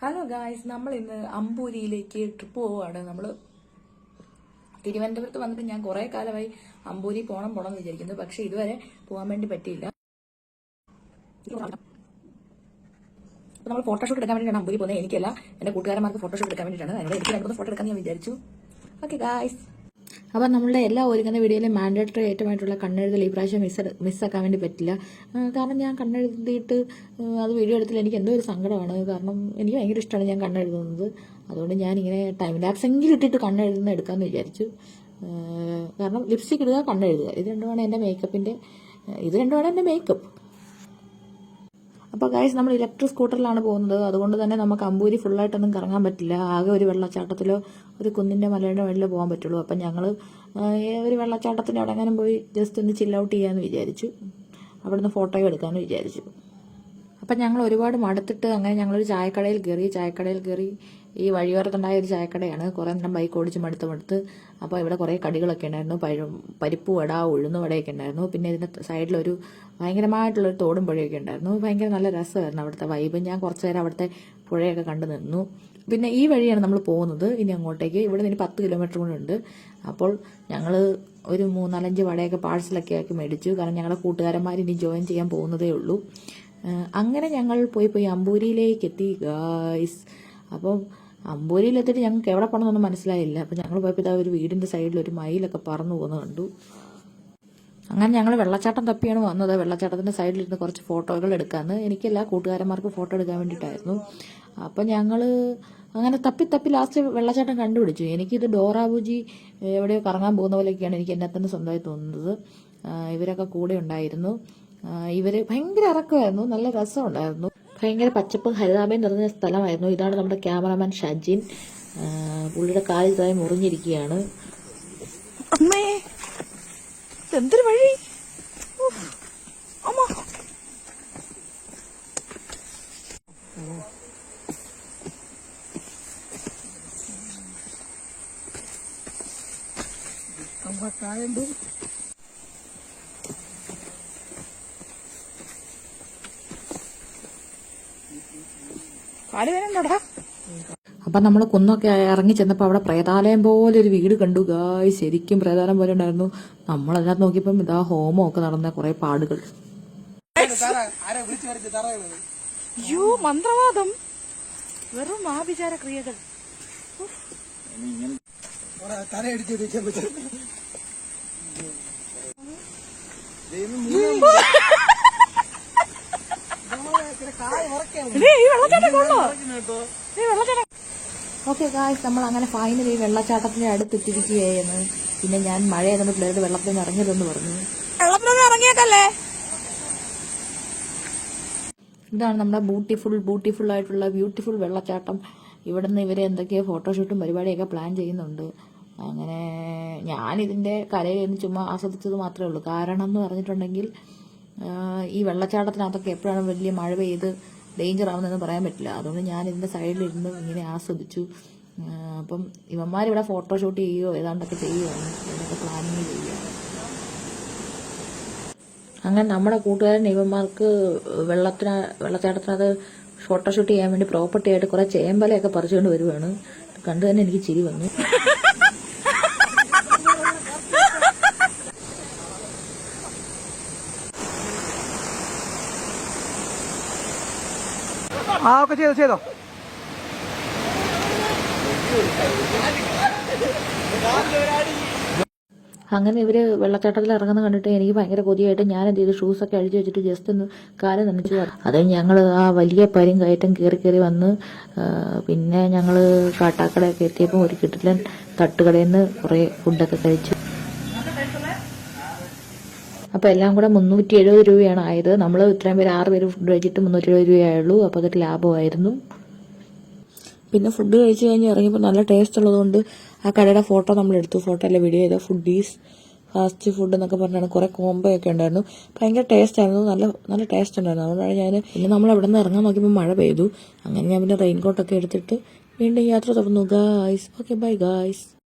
Hello guys നമ്മൾ ഇന്ന് അമ്പൂരിയിലേക്ക് trip പോവുകയാണ്. നമ്മൾ തിരുവനന്തപുരത്ത് വന്നിട്ട് ഞാൻ കുറെ കാലമായി അമ്പൂരി പോണം പോണം എന്ന് വിചാരിക്കുന്നു. പക്ഷെ ഇതുവരെ പോകാൻ വേണ്ടി പറ്റിയില്ല. നമ്മൾ ഫോട്ടോഷൂട്ട് എടുക്കാൻ വേണ്ടിയിട്ടാണ് അമ്പൂരി പോകുന്നത്. എനിക്കല്ല എന്റെ കൂട്ടുകാരന്മാർക്ക് ഫോട്ടോഷൂട്ട് എടുക്കാൻ വേണ്ടിയിട്ടാണ്. എനിക്ക് രണ്ടു ഫോട്ടോ എടുക്കാൻ ഞാൻ വിചാരിച്ചു. ഓക്കെ ഗായ്സ് അപ്പം നമ്മളുടെ എല്ലാ ഒരുങ്ങുന്ന വീഡിയോയിലും മാൻഡേറ്ററി ആയിട്ടുമായിട്ടുള്ള കണ്ണെഴുതൽ ഈ പ്രാവശ്യം മിസ് മിസ്സാക്കാൻ വേണ്ടി പറ്റില്ല. കാരണം ഞാൻ കണ്ണെഴുതിയിട്ട് അത് വീഡിയോ എടുത്തില്ല. എനിക്ക് എന്തോ ഒരു സങ്കടമാണ്. കാരണം എനിക്ക് ഭയങ്കര ഇഷ്ടമാണ് ഞാൻ കണ്ണെഴുതുന്നത്. അതുകൊണ്ട് ഞാനിങ്ങനെ ടൈം ലാപ്സ് എങ്കിലും ഇട്ടിട്ട് കണ്ണെഴുതുന്ന എടുക്കാമെന്ന് വിചാരിച്ചു. കാരണം ലിപ്സ്റ്റിക് ഇടുക കണ്ണെഴുതുക. ഇത് രണ്ടുമാണ് എന്റെ മേക്കപ്പിന്റെ ഇത് രണ്ടുമാണ് എന്റെ മേക്കപ്പ് അപ്പോൾ ഗൈസ് നമ്മൾ ഇലക്ട്രിക് സ്കൂട്ടറിലാണ് പോകുന്നത്. അതുകൊണ്ട് തന്നെ നമുക്ക് അമ്പൂരി ഫുള്ളായിട്ടൊന്നും കറങ്ങാൻ പറ്റില്ല. ആകെ ഒരു വെള്ളച്ചാട്ടത്തിലോ ഒരു കുന്നിന്റെ മലയുടെ മുകളിലോ പോകാൻ പറ്റുള്ളൂ. അപ്പം ഞങ്ങൾ ഒരു വെള്ളച്ചാട്ടത്തിന്റെ അടങ്ങാനും പോയി ജസ്റ്റ് ഒന്ന് ചിൽ ഔട്ട് ചെയ്യാമെന്ന് വിചാരിച്ചു. അവിടുന്ന് ഫോട്ടോ എടുക്കാമെന്ന് വിചാരിച്ചു. അപ്പം ഞങ്ങൾ ഒരുപാട് മടുത്തിട്ട് അങ്ങനെ ഞങ്ങളൊരു ചായക്കടയിൽ കയറി ചായക്കടയിൽ കയറി ഈ വഴിയോരത്തുണ്ടായ ഒരു ചായക്കടയാണ്. കുറേ നേരം ബൈക്ക് ഓടിച്ച് മടുത്ത് മടുത്ത് അപ്പോൾ ഇവിടെ കുറേ കടികളൊക്കെ ഉണ്ടായിരുന്നു. പഴം പരിപ്പ് വട ഉഴുന്ന് വടയൊക്കെ ഉണ്ടായിരുന്നു. പിന്നെ ഇതിന്റെ സൈഡിലൊരു ഭയങ്കരമായിട്ടുള്ളൊരു തോടും പുഴയൊക്കെ ഉണ്ടായിരുന്നു. ഭയങ്കര നല്ല രസമായിരുന്നു അവിടുത്തെ വൈബ് ഞാൻ കുറച്ച് നേരം അവിടുത്തെ പുഴയൊക്കെ കണ്ടു നിന്നു. പിന്നെ ഈ വഴിയാണ് നമ്മൾ പോകുന്നത്. ഇനി അങ്ങോട്ടേക്ക്. ഇവിടെ നിന്ന് പത്ത് കിലോമീറ്റർ കൂടെ ഉണ്ട്. അപ്പോൾ ഞങ്ങൾ ഒരു മൂന്നാലഞ്ച് വടയൊക്കെ പാഴ്സലൊക്കെ ആക്കി മേടിച്ചു. കാരണം ഞങ്ങളുടെ കൂട്ടുകാരന്മാർ ഇനി ജോയിൻ ചെയ്യാൻ പോകുന്നതേ ഉള്ളൂ. അങ്ങനെ ഞങ്ങൾ പോയി പോയി അമ്പൂരിയിലേക്ക് എത്തി. ഗായ്സ് അപ്പം അമ്പൂരിയിലെത്തിയിട്ട് ഞങ്ങൾക്ക് എവിടെ പോകണമെന്നൊന്നും മനസ്സിലായില്ല. അപ്പം ഞങ്ങൾ പോയപ്പോൾ ഇതാ ഒരു വീടിന്റെ സൈഡിൽ ഒരു മയിലൊക്കെ പറന്നു പോകുന്നത് കണ്ടു. അങ്ങനെ ഞങ്ങൾ വെള്ളച്ചാട്ടം തപ്പിയാണ് വന്നത്. വെള്ളച്ചാട്ടത്തിന്റെ സൈഡിലിരുന്ന് കുറച്ച് ഫോട്ടോകൾ എടുക്കാമെന്ന് എനിക്കല്ല കൂട്ടുകാരന്മാർക്ക് ഫോട്ടോ എടുക്കാൻ വേണ്ടിയിട്ടായിരുന്നു. അപ്പം ഞങ്ങൾ അങ്ങനെ തപ്പി തപ്പി ലാസ്റ്റ് വെള്ളച്ചാട്ടം കണ്ടുപിടിച്ചു. എനിക്കിത് ഡോറാബുജി എവിടെയോ കറങ്ങാൻ പോകുന്ന പോലെയൊക്കെയാണ് എനിക്ക് എന്നെ തന്നെ സ്വന്തമായി തോന്നുന്നത്. ഇവരൊക്കെ കൂടെ ഉണ്ടായിരുന്നു. ഇവർ ഭയങ്കര ഇറക്കമായിരുന്നു. നല്ല രസമുണ്ടായിരുന്നു. ഭയങ്കര പച്ചപ്പും ഹരിതാപയും നിറഞ്ഞ സ്ഥലമായിരുന്നു. ഇതാണ് നമ്മുടെ ക്യാമറാമാൻ ഷജിൻ. പുള്ളിയുടെ കാലിൽ തായി മുറിഞ്ഞിരിക്കുകയാണ്. അമ്മേ എന്തൊരു വഴി. അമ്മ. കാൽ വേനണ്ടോടാ അപ്പം നമ്മൾ കുന്നൊക്കെ ഇറങ്ങി ചെന്നപ്പോൾ അവിടെ പ്രേതാലയം പോലെ ഒരു വീട് കണ്ടു. ഗായ് ശരിക്കും പ്രേതാലയം പോലെ ഉണ്ടായിരുന്നു. നമ്മൾ അതിനകത്ത് നോക്കിയപ്പം ഇതാ ഹോമം ഒക്കെ നടന്ന കുറെ പാടുകൾ. അയ്യോ മന്ത്രവാദം. വെറും ആഭിചാര ക്രിയകൾ ദേ, ഈ വെള്ളച്ചാട്ടം ഓക്കെ ഗായ്സ് നമ്മൾ അങ്ങനെ ഫൈനലി വെള്ളച്ചാട്ടത്തിന്റെ അടുത്ത് അടുത്തെത്തിയിരിക്കുകയായിരുന്നു. പിന്നെ ഞാൻ മഴയായിരുന്നു പിള്ളേരുടെ വെള്ളത്തിൽ നിന്ന് ഇറങ്ങരുതെന്ന് പറഞ്ഞു. വെള്ളത്തിലൊന്നും ഇറങ്ങിയേക്കല്ലേ? ഇതാണ് നമ്മുടെ ബ്യൂട്ടിഫുൾ ബ്യൂട്ടിഫുൾ ആയിട്ടുള്ള ബ്യൂട്ടിഫുൾ വെള്ളച്ചാട്ടം. ഇവിടെ ഇവരെ എന്തൊക്കെയോ ഫോട്ടോഷൂട്ടും പരിപാടിയൊക്കെ പ്ലാൻ ചെയ്യുന്നുണ്ട്. അങ്ങനെ ഞാനിതിന്റെ കലയിൽ നിന്ന് ചുമ്മാ ആസ്വദിച്ചത് മാത്രമേ ഉള്ളൂ. കാരണം എന്ന് പറഞ്ഞിട്ടുണ്ടെങ്കിൽ ഈ വെള്ളച്ചാട്ടത്തിനകത്തൊക്കെ എപ്പോഴാണ് വലിയ മഴ പെയ്ത് ഡേഞ്ചർ ആവുന്നതെന്ന് പറയാൻ പറ്റില്ല. അതുകൊണ്ട് ഞാൻ ഇതിന്റെ സൈഡിലിരുന്ന് ഇങ്ങനെ ആസ്വദിച്ചു. അപ്പം ഇവന്മാരിവിടെ ഫോട്ടോഷൂട്ട് ചെയ്യുകയോ ഏതാണ്ടൊക്കെ ചെയ്യുകയാണ് ഇതൊക്കെ പ്ലാനിങ് ചെയ്യുകയാണ് അങ്ങനെ നമ്മുടെ കൂട്ടുകാരൻ ഇവന്മാർക്ക് വെള്ളത്തിന് വെള്ളച്ചാട്ടത്തിനകത്ത് ഫോട്ടോഷൂട്ട് ചെയ്യാൻ വേണ്ടി പ്രോപ്പർട്ടി ആയിട്ട് കുറെ ചേമ്പലയൊക്കെ പറിച്ചുകൊണ്ട് വരുവാണ്. കണ്ടു തന്നെ എനിക്ക് ചിരി വന്നു. ആ ഒക്കെ ചെയ്തോ ചെയ്തോ. അങ്ങനെ ഇവർ വെള്ളച്ചാട്ടത്തിൽ ഇറങ്ങുന്ന കണ്ടിട്ട് എനിക്ക് ഭയങ്കര കൊതിയായിട്ട് ഞാൻ എന്ത് ചെയ്തു ഷൂസൊക്കെ അഴിച്ചു വെച്ചിട്ട് ജസ്റ്റ് ഒന്ന് കാലം നനച്ചു അത് ഞങ്ങൾ ആ വലിയ പരും കയറ്റം കയറി കയറി വന്ന് പിന്നെ ഞങ്ങൾ കാട്ടാക്കടയൊക്കെ എത്തിയപ്പോൾ ഒരു കിട്ടില്ല തട്ടുകടയിൽ നിന്ന് കുറേ ഫുഡൊക്കെ കഴിച്ചു. അപ്പോൾ എല്ലാം കൂടെ മുന്നൂറ്റി എഴുപത് രൂപയാണ് ആയത്. നമ്മൾ ഇത്രയും പേര് ആറ് പേര് ഫുഡ് കഴിച്ചിട്ട് മുന്നൂറ്റി എഴുപത് രൂപയായുള്ളൂ. അപ്പോൾ അതൊരു ലാഭമായിരുന്നു. പിന്നെ ഫുഡ് കഴിച്ച് കഴിഞ്ഞ് ഇറങ്ങിയപ്പോൾ നല്ല ടേസ്റ്റ് ഉള്ളതുകൊണ്ട് ആ കടയുടെ ഫോട്ടോ നമ്മൾ എടുത്തു. ഫോട്ടോ അല്ല വീഡിയോ ചെയ്ത ഫുഡീസ് ഫാസ്റ്റ് ഫുഡ് എന്നൊക്കെ പറഞ്ഞാണ്. കുറെ കോംബോ ഒക്കെ ഉണ്ടായിരുന്നു. ഭയങ്കര ടേസ്റ്റ് ആയിരുന്നു. നല്ല നല്ല ടേസ്റ്റ് ഉണ്ടായിരുന്നു. അതുകൊണ്ടാണ് ഞാൻ പിന്നെ നമ്മൾ അവിടെ നിന്ന് ഇറങ്ങാൻ നോക്കിയപ്പോൾ മഴ പെയ്തു. അങ്ങനെ ഞാൻ പിന്നെ റെയിൻ റെയിൻകോട്ടൊക്കെ എടുത്തിട്ട് വീണ്ടും യാത്ര തുടർന്നു ഗായ്സ് ഓക്കെ ബൈ ഗായ്സ്